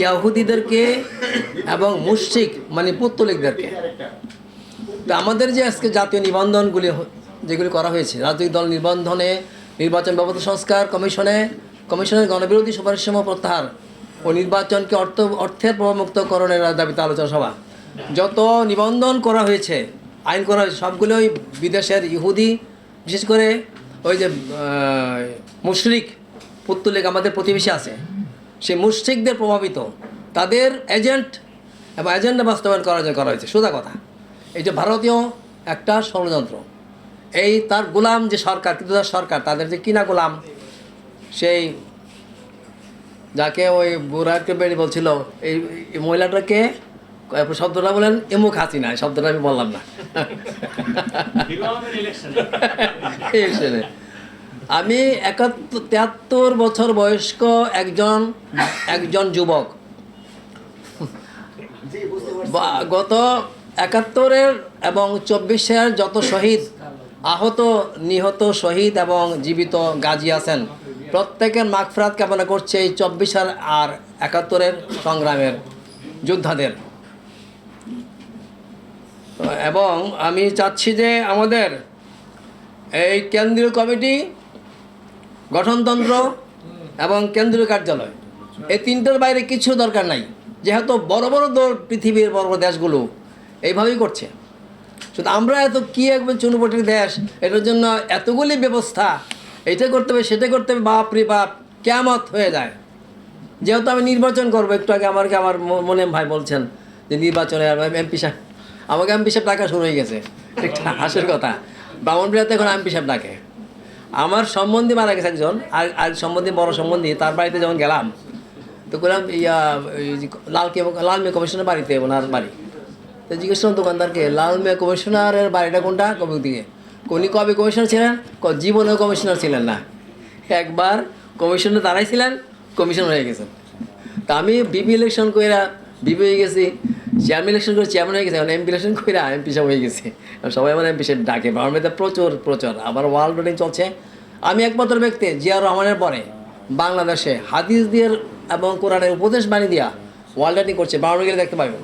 ইয়াহুদিদেরকে এবং মুশরিক মানে পুত্তলিকদেরকে। তো আমাদের যে আজকে জাতীয় নিবন্ধনগুলি যেগুলি করা হয়েছে, রাজনৈতিক দল নিবন্ধনে, নির্বাচন ব্যবস্থা সংস্কার কমিশনে, কমিশনের গণবিরোধী সুপারিশসমূহ প্রত্যাহার ও নির্বাচনকে অর্থ, অর্থের প্রমুক্তকরণের দাবিতে আলোচনা সভা। যত নিবন্ধন করা হয়েছে, আইন করা হয়েছে, সবগুলোই বিদেশের ইহুদি, বিশেষ করে ওই যে মুশরিক, পুত্তলিক আমাদের প্রতিবেশী আছে। সেই মুশরিকদের প্রভাবিত। তাদের এজেন্ট এবং এজেন্ডা বাস্তবায়ন করার জন্য করা হয়েছে। সোজা কথা। এই যে ভারতীয় একটা ষড়যন্ত্র। এই তার গোলাম যে সরকার কিন্তু তার সরকার তাদের যে কিনা গোলাম? সেই যাকে ওই বুড়াকে বেড়ি বলছিল এই মহিলাটাকে শব্দটা বলেন এমুক হাসিনা শব্দটা আমি বললাম না। ইলেকশনে। আমি একাত্তর তেহাত্তর বছর বয়স্ক একজন একজন যুবক। গত একাত্তরের এবং চব্বিশের যত শহীদ, আহত, নিহত শহীদ এবং জীবিত গাজী আছেন, প্রত্যেকের মাগফরাত কামনা করছে এই চব্বিশের আর একাত্তরের সংগ্রামের যোদ্ধাদের। এবং আমি চাচ্ছি যে আমাদের এই কেন্দ্রীয় কমিটি গঠনতন্ত্র এবং কেন্দ্রীয় কার্যালয়। এই তিনটার বাইরে কিছু দরকার নাই। যেহেতু বড় বড় দল পৃথিবীর বড় বড় দেশগুলো এইভাবেই করছে। শুধু আমরা এত কী একবার চুনুপটির দেশ, এটার জন্য এতগুলি ব্যবস্থা এটা করতে হবে, সেটা করতে হবে, বাপ রে বাপ কেমত হয়ে যায়। যেহেতু আমি নির্বাচন করব, একটু আগে আমাকে আমার মনে ভাই বলছেন যে নির্বাচনে এমপি সাহেব, আমাকে এমপি সাহেব ডাকা শুরু হয়ে গেছে। একটা হাসির কথা। ব্রাহ্মণবিড়াতে এখন এমপি সাহেব ডাকে। আমার সম্বন্ধে মারা গেছে একজন, আর আর সম্বন্ধে বড় সম্বন্ধে, তার বাড়িতে যখন গেলাম, তো করলাম ইয়া লাল লাল মেয়ে কমিশনের বাড়িতে, ওনার বাড়ি। তো জিজ্ঞেস করলাম, দোকানদারকে, লাল মেয়ে কমিশনারের বাড়িটা কোনটা? কবে দিকে উনি কবে কমিশনার ছিলেন? জীবনেও কমিশনার ছিলেন না। একবার কমিশনে দাঁড়াইছিলেন, কমিশনার হয়ে গেছেন। তা আমি বিপি ইলেকশন কইরা বিপি হয়ে গেছি। চেয়ারম্যান ইলেকশন করে চেয়ারম্যান হয়ে গেছে, এখন এমপি ইলেকশন কইরা এমপি সাহেব হয়ে গেছে। সবাই আমার এমপি সাহেব ডাকে বাংলাদেশে প্রচুর প্রচুর। আবার ওয়ার্ল্ড রোডিং চলছে। আমি একমাত্র ব্যক্তি, জিয়া রহমানের পরে বাংলাদেশে হাদিস দিয়ে এবং কোরআনের উপদেশ বাণী দিয়া ওয়ার্ল্ড রাইডিং করছে। বাংলা গেলে দেখতে পাবেন।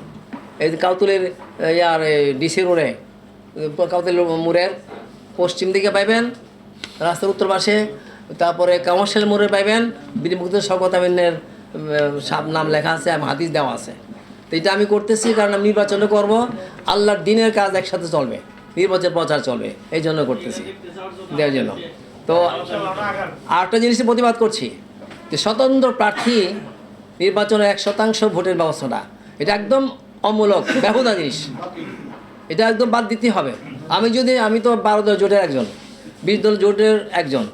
এই কাউতুলের ইয়ার ডিসি রোডে কাউতুল মোড়ের পশ্চিম দিকে পাইবেন, রাস্তার উত্তর পাশে। তারপরে কমার্শিয়াল মোড়ে পাইবেন। বীরমুক্ত শকত আমিনের সাব নাম লেখা আছে এবং হাদিস দেওয়া আছে। তো এটা আমি করতেছি কারণ আমি নির্বাচনে করব, আল্লাহর দিনের কাজ একসাথে চলবে নির্বাচন প্রচার চলবে, এই জন্য করতেছি দেওয়ার জন্য। তো আরেকটা জিনিসের প্রতিবাদ করছি, যে স্বতন্ত্র প্রার্থী নির্বাচনে এক শতাংশ ভোটের ব্যবস্থাটা, এটা একদম অমূলক ব্যবধা জিনিস। এটা একদম বাদ দিতে হবে। আমি যদি, আমি তো বারো দল জোটের একজন, বিশ দল জোটের একজন,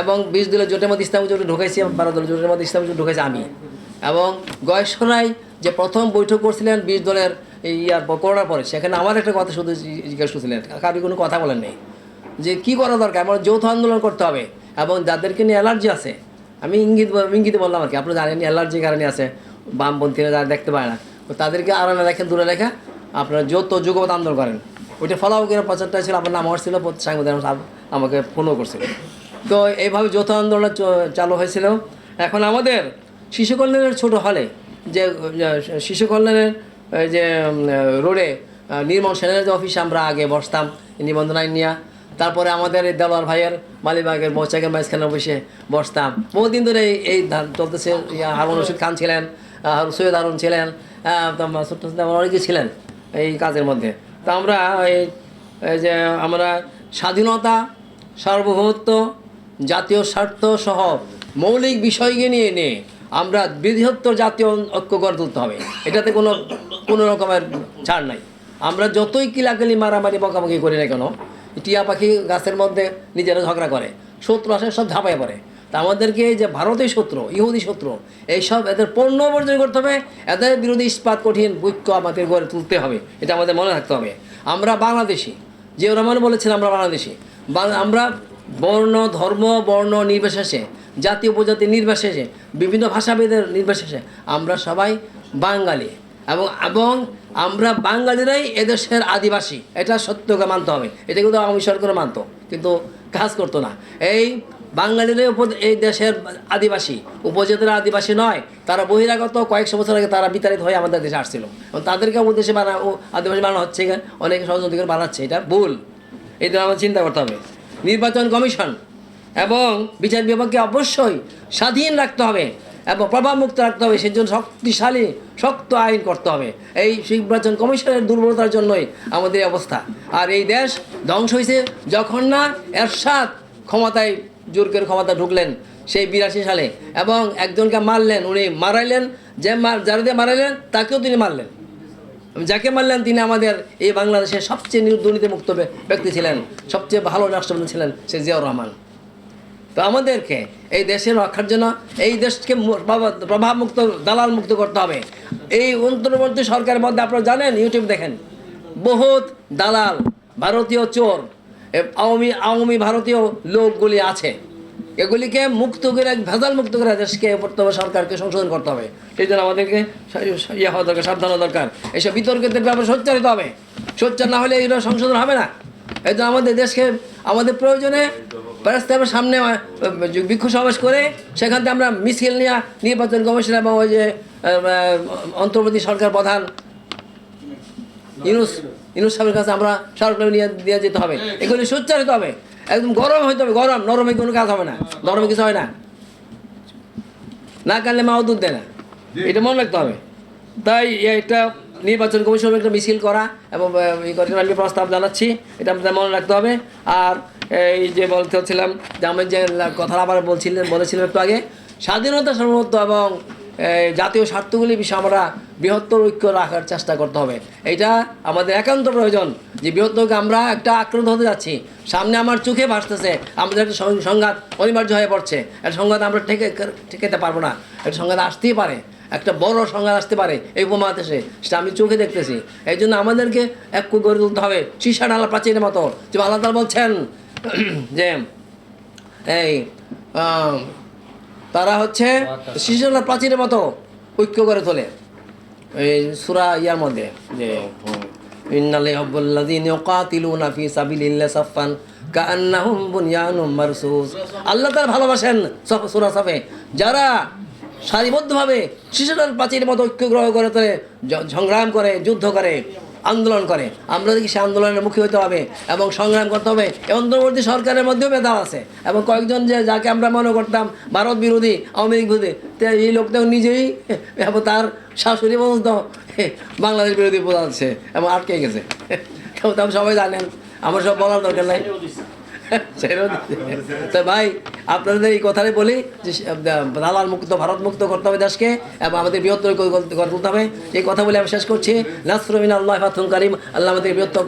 এবং বিশ দলের জোটের মধ্যে ইসলামী জোটে ঢুকাইছি, বারো দল জোটের মধ্যে ইসলামী জোট ঢুকাইছি আমি, এবং গয়েশ্বরায় যে প্রথম বৈঠক করছিলেন বিশ দলের ইয়ার করোনার পরে, সেখানে আমার একটা কথা শুধু জিজ্ঞেস করছিলেন কারও কোনো কথা বলেন নেই। যে কি করা দরকার? আমার যৌথ আন্দোলন করতে হবে এবং যাদেরকে নিয়ে অ্যালার্জি আছে, আমি ইঙ্গিত ইঙ্গিতে বললাম আর কি, আপনি জানেন অ্যালার্জি কারণে আছে, বামপন্থীরা যারা দেখতে পায় না। তো তাদেরকে আড়ালে রেখে দূরে রেখে আপনারা যৌথ যুগপথ আন্দোলন করেন। ওইটা ফলাও করে প্রচারটা ছিল আপনার নাম ছিল সাংবাদিক আমাকে ফোনও করছিল। তো এইভাবে যৌথ আন্দোলন চালু হয়েছিল। এখন আমাদের শিশু কল্যাণের ছোট হলে যে শিশু কল্যাণের যে রোডে নির্মল সেনের যে অফিসে আমরা আগে বসতাম নিবন্ধন আইন নিয়ে। তারপরে আমাদের এই দেওয়ার ভাইয়ের মালিবাগের মৌচাকের মাঝখানে অফিসে বসতাম। বহুদিন ধরে এই চলতেছে হারুন রশিদ খান ছিলেন সৈয়দ হারুন ছিলেন অনেকে ছিলেন এই কাজের মধ্যে। তো আমরা এই যে, আমরা স্বাধীনতা, সার্বভৌমত্ব, জাতীয় স্বার্থ সহ মৌলিক বিষয়কে নিয়ে নিয়ে আমরা বৃহত্তর জাতীয় ঐক্য গড়ে তুলতে হবে। এটাতে কোনো কোনো রকমের ছাড় নাই। আমরা যতই কিলাকিলি, মারামারি, বকাবকি করি না কেন, টিয়া পাখি গাছের মধ্যে নিজেরা ঝগড়া করে, শত্রু আসে সব ঝাঁপায় পড়ে। তা আমাদেরকে যে ভারতীয় শত্রু, ইহুদি শত্রু, এইসব এদের পণ্য বর্জন করতে হবে, এদের বিরোধী ইস্পাত কঠিন বৈক্য আমাদের গড়ে তুলতে হবে, এটা আমাদের মনে রাখতে হবে। আমরা বাংলাদেশি যে রহমান বলেছেন আমরা বাংলাদেশি। আমরা বর্ণ, ধর্ম, বর্ণ নির্বিশেষে জাতি উপজাতি নির্বিশেষে, বিভিন্ন ভাষাভেদের নির্বিশেষে আমরা সবাই বাঙালি। এবং এবং আমরা বাঙালিরাই এদেশের আদিবাসী। এটা সত্যকে মানতে হবে। এটা কিন্তু আওয়ামী সরকারও মানতো, কিন্তু কাজ করতো না। এই বাঙালিরাই এই দেশের আদিবাসী। উপজাতিরা আদিবাসী নয়, তারা বহিরাগত কয়েকশো বছর আগে তারা বিতাড়িত হয়ে আমাদের দেশে আসছিল। এবং তাদেরকে উদ্দেশ্যে বানা আদিবাসী বানানো হচ্ছে অনেকে করে বানাচ্ছে, এটা ভুল। এটা আমাদের চিন্তা করতে হবে। নির্বাচন কমিশন এবং বিচার বিভাগকে অবশ্যই স্বাধীন রাখতে হবে এবং প্রভাবমুক্ত রাখতে হবে সেই জন্য শক্তিশালী, শক্ত আইন করতে হবে। এই নির্বাচন কমিশনের দুর্বলতার জন্যই আমাদের অবস্থা। আর এই দেশ ধ্বংস হয়েছে যখন না এরশাদ ক্ষমতায় জোর করে ক্ষমতা ঢুকলেন সেই বিরাশি সালে এবং একজনকে মারলেন, উনি মারাইলেন, যে যারা দিয়ে মারাইলেন, তাকেও তিনি মারলেন। যাকে মারলেন, তিনি আমাদের এই বাংলাদেশের সবচেয়ে দুর্নীতিমুক্ত ব্য- ব্যক্তি ছিলেন, সবচেয়ে ভালো রাষ্ট্রপতি ছিলেন সে জিয়াউর রহমান। তো আমাদেরকে এই দেশের রক্ষার জন্য এই দেশকে প্রভাবমুক্ত দালাল মুক্ত করতে হবে। এই অন্তর্বর্তী সরকারের মধ্যে আপনারা জানেন ইউটিউব দেখেন, বহুত দালাল, ভারতীয় চোর আওয়ামী আওয়ামী ভারতীয় লোকগুলি আছে। এগুলিকে মুক্ত করে ভেজাল মুক্ত করে দেশকে করতে হবে সরকারকে সংশোধন করতে হবে। সেই জন্য আমাদেরকে ইয়ে হওয়া দরকার, সাবধান হওয়া দরকার। এইসব বিতর্কের ব্যাপারে সোচ্চার হতে হবে। সোচ্চার না হলে এগুলো সংশোধন হবে না। এই জন্য আমাদের দেশকে, আমাদের প্রয়োজনে প্যারাস্তাবের সামনে বিক্ষোভ সমাবেশ করে সেখান থেকে আমরা মিছিল নিয়ে নির্বাচন কমিশন এবং ওই যে অন্তর্বর্তী সরকার প্রধান ইউনুস ইউনুস সাহেবের কাছে আমরা স্মারকলিপি নিয়ে দিয়ে যেতে হবে। এগুলি সোচ্চার হতে হবে। একদম গরম হইতে হবে, গরম। নরমে কোনো কাজ হবে না। নরমে কিছু হয় না। না কানলে মাও দুধ দেয় না। এটা মনে রাখতে হবে। তাই এটা নির্বাচন কমিশন একটা মিছিল করা এবং প্রস্তাব জানাচ্ছি। এটা আমাদের মনে রাখতে হবে। আর এই যে বলতে হচ্ছিলাম যে আমি যে কথা আবার বলছিলেন, বলেছিলাম একটু আগে, স্বাধীনতা সার্বভৌমত্ব এবং জাতীয় স্বার্থগুলি বিষয়ে আমরা বৃহত্তর ঐক্য রাখার চেষ্টা করতে হবে। এটা আমাদের একান্ত প্রয়োজন যে বৃহত্তরকে আমরা একটা আক্রান্ত হতে যাচ্ছি। সামনে আমার চোখে ভাসতেছে, আমাদের একটা সংঘাত অনিবার্য হয়ে পড়ছে। একটা সংঘাত আমরা ঠেকে ঠেকাতে পারব না। একটা সংঘাত আসতেই পারে। একটা বড় সংঘাত আসতে পারে এই উপমহাদেশে, সেটা আমি চোখে দেখতেছি। এই জন্য আমাদেরকে এক গড়ে তুলতে হবে। সীসা ডালা প্রাচীরের মতো। যে আল্লাহ বলছেন যে এই তারা হচ্ছে শিশুরা প্রাচীরের মতো ঐক্য করে তোলে। এই সুরা ইয়ার মধ্যে যে ইউকাতিলুনা ফি সাবিলিল্লাহি সাফফান কাআন্নাহুম বুনয়ানুম মারসুস। আল্লাহ তাআলা ভালোবাসেন সূরা সাফে। যারা সারিবদ্ধভাবে শিশুরার প্রাচীরের মতো ঐক্য গ্রহ করে তোলে সংগ্রাম করে যুদ্ধ করে আন্দোলন করে। আমরা দেখি সে আন্দোলনের মুখী হতে হবে এবং সংগ্রাম করতে হবে। অন্তর্বর্তী সরকারের মধ্যেও ভেদাল আছে এবং কয়েকজন যে যাকে আমরা মনে করতাম ভারত বিরোধী আওয়ামী লীগ বিরোধী এই লোকটাও নিজেই এবং তার শাশুড়ি পর্যন্ত বাংলাদেশ বিরোধী বোঝাচ্ছে এবং আটকে গেছে। সবাই জানেন আমার সব বলার দরকার নাই। তো ভাই আপনাদের এই কথাটাই বলি যে দালাল মুক্ত, ভারত মুক্ত করতে হবে দেশকে এবং আমাদের বৃহত্তর করে তুলতে হবে। এই কথা বলে আমি শেষ করছি। নাসরমিন আল্লাহ ফাতুন করিম। আল্লাহ আমাদের বৃহত্তর